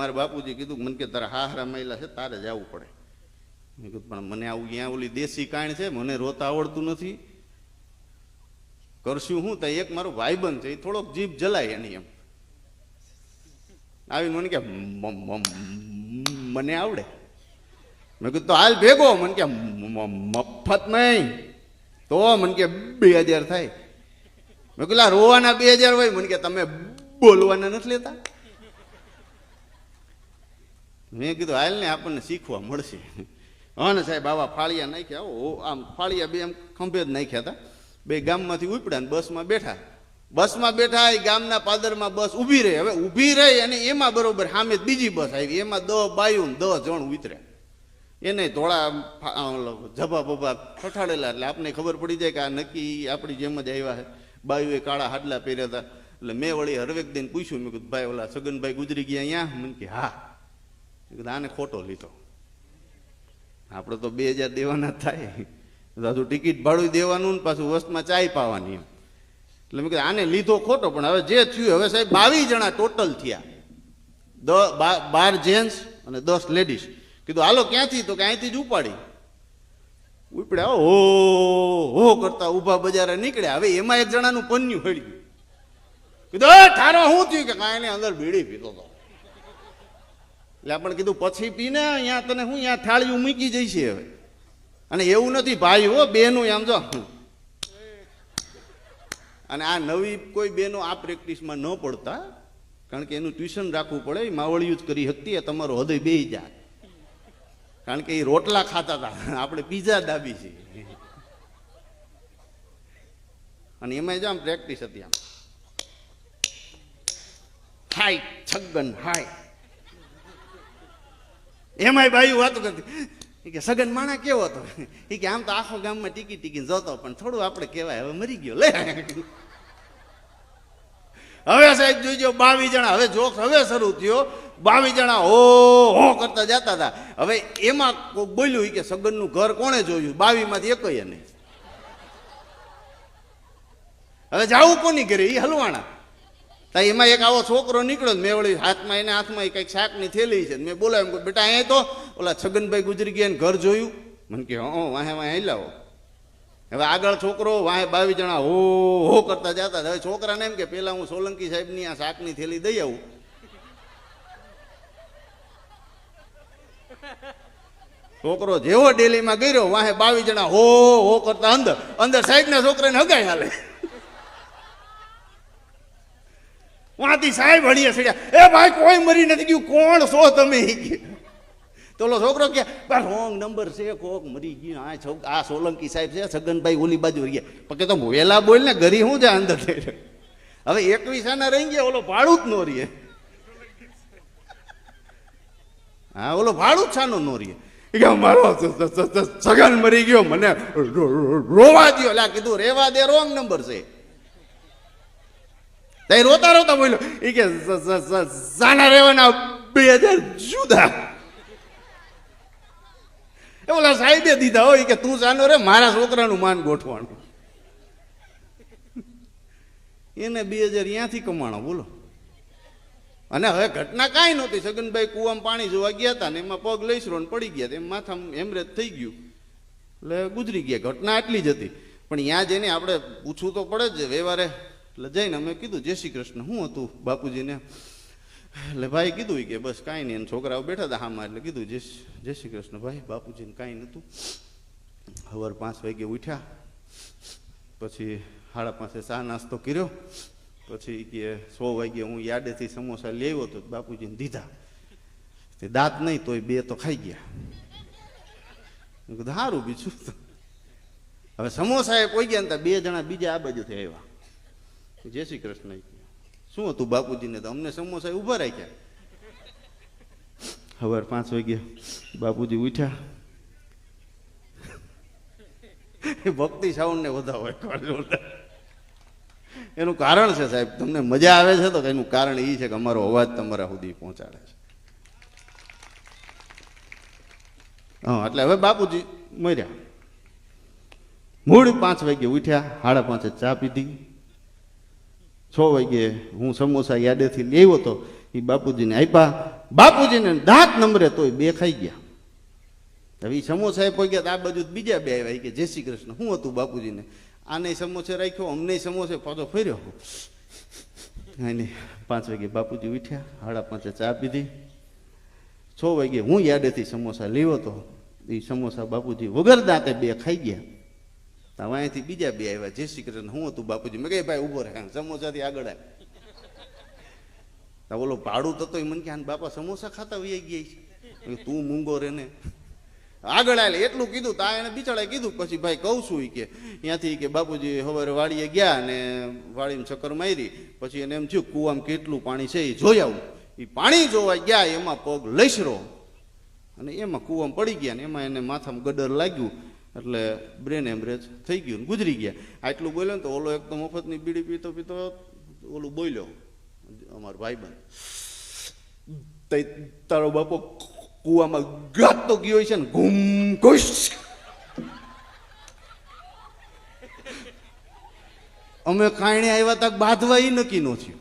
મારા બાપુજી કીધું મને કે તારા હાહરા મહિલા છે તારે જવું પડે. મેં કીધું પણ મને આવું ત્યાં ઓલી દેશી કાણ છે મને રોતા આવડતું નથી. કરશું હું તો એક મારો ભાઈબંધ છે એ થોડોક જીભ જલાય એની એમ. આવીને મને કે "મ- મ- મને આવડે. મેં કીધું તો હાલ ભેગો. મને કે "મ- મ- મફત નહીં. તો મને કે બે હજાર થાય. મેં કીધું "લા, રોવાના બે હજાર હોય. મને કે તમે બોલવાના નથી લેતા? મેં કીધું હાલ ને આપણને શીખવા મળશે. હા સાહેબ આવા ફાળિયા નાખ્યા ઓ, આમ ફાળિયા બે આમ ખંભે જ નાખ્યા હતા. બે ગામમાંથી ઉપડ્યા ને બસમાં બેઠા. બસમાં બેઠા, એ ગામના પાદરમાં બસ ઊભી રહી. હવે ઊભી રહી અને એમાં બરોબર સામે બીજી બસ આવી. એમાં દહ બાયું દહ જણ ઉતર્યા. એને ધોળા જભા બભા ઠઠાડેલા એટલે આપને ખબર પડી જાય કે આ નક્કી આપણી જેમ જ આવ્યા છે. બાયુએ કાળા હાડલા પહેર્યા હતા. એટલે મેં વળી હરવેક દિન પૂછ્યું. મેં કીધું, ભાઈ, ઓલા સગનભાઈ ગુજરી ગયા અહીંયા? મને કે, હા. આને ખોટો લીધો. આપણે તો બે હજાર દેવાના થાય. દાદુ ટિકિટ ભાડું દેવાનું ને પાછું વસ્તમાં ચાય પાવાની એમ. એટલે મેં કીધું આને લીધો ખોટો પણ હવે જે થયું હવે સાહેબ બાવીસ જણા ટોટલ થયા. દ બાર જેન્ટ્સ અને દસ લેડીઝ. કીધું હાલો ક્યાંથી? તો કે અહીંથી જ ઉપાડી. ઉપડ્યા હો હો કરતા ઊભા બજારે નીકળ્યા. હવે એમાં એક જણાનું પન્યું હળ્યું કીધું "એ, ઠારો શું થયું? કે કાંઈ અંદર બીડી પીતો હતો એટલે આપણે કીધું, પછી પીને અહીંયા તને હું અહીંયા થાળીયું મૂકી છે હવે. અને એવું નથી, ભાઈ હો, બેનું એમ જો. અને આ નવી કોઈ બેનો આ પ્રેક્ટિસમાં ન પડતા, કારણ કે એનું ટ્યુશન રાખવું પડે, એ માવળિયું જ કરી હતી એ તમારો હૃદય બેહી જાય. કારણ કે એ રોટલા ખાતા હતા, આપણે પીઝા દાબી છે. અને એમાં જ આમ પ્રેક્ટિસ હતી આમ. હાય, છગન, હાય. એમાંય ભાઈ વાતો કરતી. કે, સગન માણા કેવો હતો? એ કે, આમ તો આખો ગામમાં ટીકી ટીકી જતો, પણ થોડું આપણે કહેવાય, હવે મરી ગયો, લે. હવે સાહેબ જોઈજો બાવીસ જણા, હવે જોક, હવે શરૂ થયો. બાવીસ જણા હો હો કરતા જતા હતા. હવે એમાં કોઈ બોલ્યું કે, સગનનું ઘર કોણે જોયું? બાવીમાંથી માંથી એકય નહીં હવે જાવું કોની ઘરે? એ હલવાણા. તા એમાં એક આવો છોકરો નીકળ્યો મેં વળી હાથમાં એને હાથમાં કંઈક શાકની થેલી છે મેં બોલાવ્યું બેટા, અહીંયા તો ઓલા છગનભાઈ ગુજરી ગયા ઘર જોયું. મને કે હં વાહે વાહે હિલાવો હવે આગળ છોકરો વાહે બાવીસ જણા હો હો કરતા જતા હવે છોકરાને એમ કે, પેલા હું સોલંકી સાહેબની આ શાકની થેલી દઈ આવું. છોકરો જેવો ડેલીમાં ગયો વાહે બાવીસ જણા હો હો કરતા અંદર. અંદર સાહેબના છોકરાને હગાઈ હાલે. વાંથી સાહેબ હળીએ સડ્યા એ ભાઈ, કોઈ મરી નથી ગયું. કોણ છો તમે? તો છોકરો કે રોંગ નંબર છે. કોક મરી ગયું. આ છોક, આ સોલંકી સાહેબ છે. છગનભાઈ ઓલી બાજુ રહી ગયા. પણ તો વેલા બોલ ને, ઘરી હું જા અંદર? હવે એકવીસ આના રહી ગયા, ઓલો ભાડું જ નો રહીએ હા, ઓલો ભાડું જ છાનો નો રહીએ કે, મારો સગન મરી ગયો. મને રોવા દો લા કીધું, રેવા દે રોંગ નંબર છે. તે રોતા રોતા બોલ્યો એ કે સાના રહેવાના બે હજાર જુદા એ ઓલા સાહેબે દીધા હોય કે તું સાનો રે મારા છોકરાનું માન ગોઠવાનું એને બે હજાર ત્યાંથી કમાણો બોલો અને હવે ઘટના કાંઈ નહોતી સગનભાઈ કુવામાં પાણી જોવા ગયા હતા ને એમાં પગ લઈસરો ને પડી ગયા એમ માથા હેમરેજ થઈ ગયું એટલે ગુજરી ગયા ઘટના આટલી જ હતી પણ ત્યાં જઈને આપણે પૂછવું તો પડે જ વ્યવહારે એટલે જઈને અમે કીધું, જય શ્રી કૃષ્ણ શું હતું? બાપુજીને. એટલે ભાઈ કીધું કે, બસ કાંઈ નહીં. છોકરાઓ બેઠા હતા હામાં, એટલે કીધું, જય જય શ્રી કૃષ્ણ ભાઈ. બાપુજીને કાંઈ નહોતું. સવાર પાંચ વાગે ઉઠ્યા. પછી સાડા પાંચે ચા નાસ્તો કર્યો. પછી કે, સો વાગે હું યાદેથી સમોસા આવ્યો તો બાપુજીને દીધા. તે દાંત નહીં તોય બે તો ખાઈ ગયા. કીધું સારું બીજું હવે સમોસા એ કોઈ ગયા ને બે જણા બીજા આ બાજુથી આવ્યા. જય શ્રી કૃષ્ણ શું હતું બાપુજીને તો અમને સમોસા ઊભા રાખ્યા? સવાર પાંચ વાગ્યા. બાપુજી ઉઠ્યા. ભક્તિ સાઉન્ડ ને વધાવો એનું કારણ છે સાહેબ, તમને મજા આવે છે તો એનું કારણ એ છે કે અમારો અવાજ તમારા સુધી પહોંચાડે છે. હા, એટલે હવે બાપુજી મર્યા. મૂળ પાંચ વાગે ઉઠ્યા સાડા પાંચે ચા પીધી. છ વાગે હું સમોસા યાદેથી લેવો તો એ બાપુજીને આપ્યા. બાપુજીને દાંત નંબરે તોય બે ખાઈ ગયા. હવે એ સમોસા એ પહોંચ્યા આ બાજુ બીજા બે આવ્યા. કે, જય શ્રી કૃષ્ણ શું હતું બાપુજીને? આને સમોસે રાખ્યો, અમને સમોસે પાછો ફર્યો. અને પાંચ વાગે બાપુજી ઉઠ્યા, સાડા પાંચે ચા પીધી. છ વાગે હું યાદેથી સમોસા લેવો તો એ સમોસા બાપુજી વગર દાંતે બે ખાઈ ગયા. હવે અહીંયાથી બીજા બે આવ્યા. જય શ્રી કૃષ્ણ શું હતું બાપુજી? મેં કહે ભાઈ ઊભો રહે. સમોસાથી આગળ આવ. ઓલો ભાડું થતો એ મને કે બાપા સમોસા ખાતા વહી ગયા છે. તું મૂંગો રે ને. આગળ આલે એટલું કીધું, તા એને બિચારાએ કીધું, પછી ભાઈ કહું છું કે ત્યાંથી કે બાપુજી સવારે વાડીએ ગયા અને વાડીમાં ચક્કર મારી, પછી એને એમ થયું કુવામાં કેટલું પાણી છે એ જોઈ આવું. એ પાણી જોવા ગયા, એમાં પગ લઈશરો અને એમાં કુવામાં પડી ગયા ને એમાં એને માથામાં ગડર લાગ્યું. એટલે બ્રેન એમરેજ થઈ ગયું ગુજરી ગયા. આટલું બોલ્યો ને તો ઓલો એક તો મફતની બીડી પીતો પીતો ઓલું બોલ્યો અમારો ભાઈબંધ. તઈ તારો બાપો કૂવામાં ગાતો ગયો છે ને ઘૂમ ઘુસ. અમે કાંઈ આવ્યા તા બાંધવા એ નક્કી ન થયું.